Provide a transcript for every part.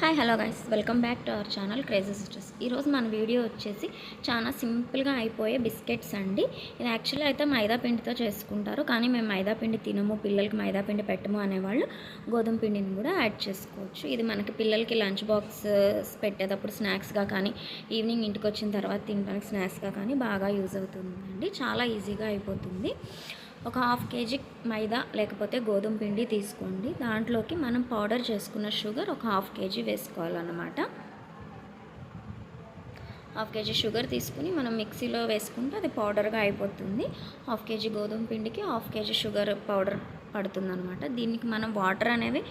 Hi hello guys welcome back to our channel crazy sisters ఈరోజు మన video వచ్చేసి చాలా సింపుల్గా అయిపోయే బిస్కెట్స్ అండి. ఇది యాక్చువల్లీ అయితే మైదా పిండితో చేసుకుంటారు. కానీ మేము మైదా పిండి తినము పిల్లలకి మైదా పిండి పెట్టము అనేవాళ్ళు గోధుమ పిండిని కూడా యాడ్ చేసుకోవచ్చు. ఇది మనకి పిల్లలకి లంచ్ బాక్స్ uh, పెట్టేటప్పుడు స్నాక్స్గా కానీ ఈవినింగ్ ఇంటికి వచ్చిన తర్వాత తినడానికి స్నాక్స్గా కానీ బాగా యూజ్ అవుతుందండి. చాలా ఈజీగా అయిపోతుంది. ఒక హాఫ్ కేజీ మైదా లేకపోతే గోధుమ పిండి తీసుకోండి. దాంట్లోకి మనం పౌడర్ చేసుకున్న షుగర్ ఒక హాఫ్ కేజీ వేసుకోవాలన్నమాట. హాఫ్ కేజీ షుగర్ తీసుకుని మనం మిక్సీలో వేసుకుంటే అది పౌడర్గా అయిపోతుంది. హాఫ్ కేజీ గోధుమ పిండికి హాఫ్ కేజీ షుగర్ పౌడర్ పడుతుందనమాట దీనికి మనం వాటర్ అనేవి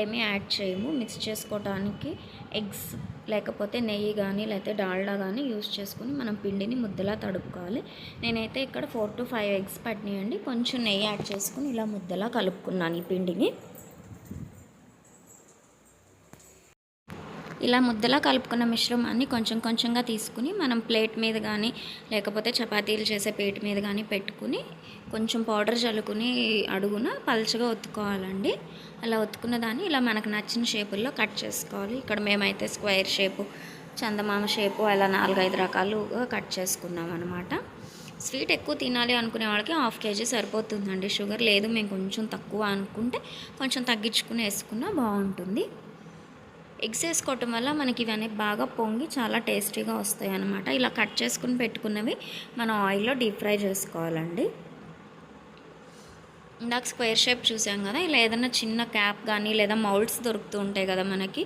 ఏమీ యాడ్ చేయము. మిక్స్ చేసుకోవడానికి ఎగ్స్ లేకపోతే నెయ్యి కానీ లేకపోతే డాల్డా కానీ యూస్ చేసుకుని మనం పిండిని ముద్దలా తడుపుకోవాలి. నేనైతే ఇక్కడ ఫోర్ టు ఫైవ్ ఎగ్స్ పట్టినాయండి కొంచెం నెయ్యి యాడ్ చేసుకుని ఇలా ముద్దలా కలుపుకున్నాను ఈ పిండిని. ఇలా ముద్దలా కలుపుకున్న మిశ్రమాన్ని కొంచెం కొంచెంగా తీసుకుని మనం ప్లేట్ మీద కానీ లేకపోతే చపాతీలు చేసే ప్లేట్ మీద కానీ పెట్టుకుని కొంచెం పౌడర్ చల్లుకుని అడుగున పలచగా ఒత్తుకోవాలండి. అలా ఒత్తుకున్న దాన్ని ఇలా మనకు నచ్చిన షేపుల్లో కట్ చేసుకోవాలి. ఇక్కడ మేమైతే స్క్వేర్ షేపు చందమామ షేపు అలా నాలుగైదు రకాలుగా కట్ చేసుకున్నాం అనమాట స్వీట్ ఎక్కువ తినాలి అనుకునే వాళ్ళకి హాఫ్ కేజీ సరిపోతుందండి. షుగర్ లేదు మేము కొంచెం తక్కువ అనుకుంటే కొంచెం తగ్గించుకుని వేసుకున్నా బాగుంటుంది. ఎగ్స్ వేసుకోవటం వల్ల మనకి ఇవన్నీ బాగా పొంగి చాలా టేస్టీగా వస్తాయి అన్నమాట. ఇలా కట్ చేసుకుని పెట్టుకున్నవి మనం ఆయిల్లో డీప్ ఫ్రై చేసుకోవాలండి. ఇందాక స్క్వేర్ షేప్ చూసాం కదా ఇలా ఏదైనా చిన్న క్యాప్ కానీ లేదా మౌల్డ్స్ దొరుకుతూ ఉంటాయి కదా మనకి.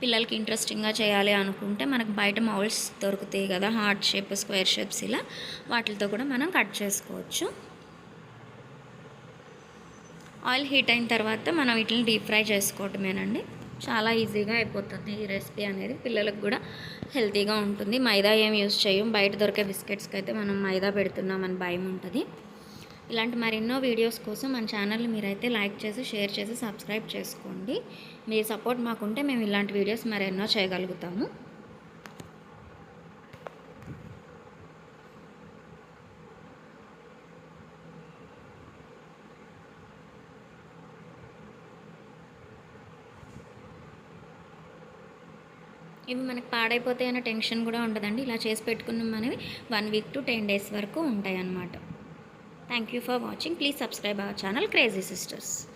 పిల్లలకి ఇంట్రెస్టింగ్గా చేయాలి అనుకుంటే మనకు బయట మౌల్డ్స్ దొరుకుతాయి కదా హార్ట్ షేప్ స్క్వేర్ షేప్స్ ఇలా. వాటితో కూడా మనం కట్ చేసుకోవచ్చు. ఆయిల్ హీట్ అయిన తర్వాత మనం వీటిని డీప్ ఫ్రై చేసుకోవటమేనండి. చాలా ఈజీగా అయిపోతుంది ఈ రెసిపీ అనేది. పిల్లలకు కూడా హెల్తీగా ఉంటుంది. మైదా ఏం యూస్ చేయం బయట దొరికే బిస్కెట్స్కి అయితే మనం మైదా పెడుతున్నామని భయం ఉంటుంది. ఇలాంటి మరెన్నో వీడియోస్ కోసం మన ఛానల్ని మీరైతే లైక్ చేసి షేర్ చేసి సబ్స్క్రైబ్ చేసుకోండి. మీ సపోర్ట్ మాకుంటే మేము ఇలాంటి వీడియోస్ మరెన్నో చేయగలుగుతాము. ఇవి మనకి పాడైపోతాయి అనే టెన్షన్ కూడా ఉండదండి. ఇలా చేసి పెట్టుకున్నాం అనేవి one week to ten days వరకు ఉంటాయి అన్నమాట thank you for watching please subscribe our channel crazy sisters